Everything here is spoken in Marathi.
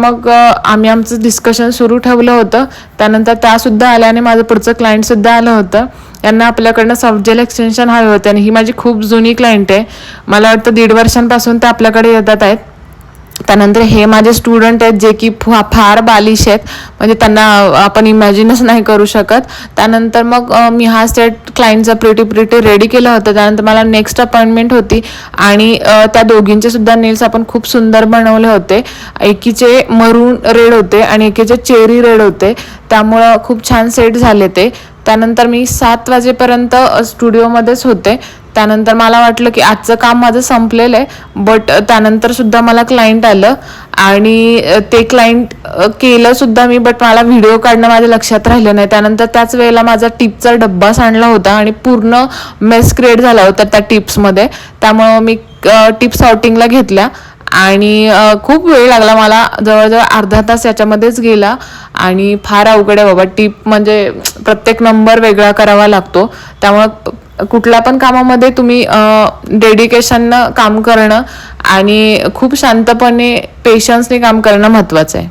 मग आम्ही आमचं डिस्कशन सुरू ठेवलं होतं. त्यानंतर त्यासुद्धा आल्या आणि माझं पुढचं क्लायंटसुद्धा आलं होतं. यांना आपल्याकडनं सॉफ्टजेल एक्सटेन्शन हवे होते आणि ही माझी खूप जुनी क्लायंट आहे. मला वाटतं दीड वर्षांपासून ते आपल्याकडे येतात आहेत. त्यानंतर हे माझे स्टुडंट आहेत जे की फार बालिश आहेत. म्हणजे त्यांना आपण इमॅजिनच नाही करू शकत. त्यानंतर मग मी हा सेट क्लायंटचा प्रिटी प्रिटी रेडी केलं होतं. त्यानंतर मला नेक्स्ट अपॉइंटमेंट होती. आणि त्या दोघींचे सुद्धा नेल्स आपण खूप सुंदर बनवले होते. एकीचे मरून रेड होते आणि एकीचे चेरी रेड होते. त्यामुळं खूप छान सेट झाले ते. त्यानंतर मी सात वाजेपर्यंत स्टुडिओमध्येच होते. त्यानंतर मला वाटलं की आजचं काम माझं संपलेलं आहे बट त्यानंतर सुद्धा मला क्लायंट आलं. आणि ते क्लायंट केलं सुद्धा मी बट मला व्हिडिओ काढणं माझ्या लक्षात राहिलं नाही. त्यानंतर त्याच वेळेला माझा टिपचा डब्बा सांडला होता आणि पूर्ण मेस क्रिएट झाला होता त्या टिप्समध्ये त्यामुळं मी टिप्स सॉर्टिंगला घेतल्या. आणि खूप वेळ लागला मला. जवळजवळ अर्धा तास याच्यामध्येच गेला. आणि फार अवघड आहे बाबा. टीप म्हणजे प्रत्येक नंबर वेगळा करावा लागतो. त्यामुळं कुठल्या पण कामामध्ये तुम्ही डेडिकेशननं काम करणं आणि खूप शांतपणे पेशन्सने काम करणं महत्त्वाचं आहे.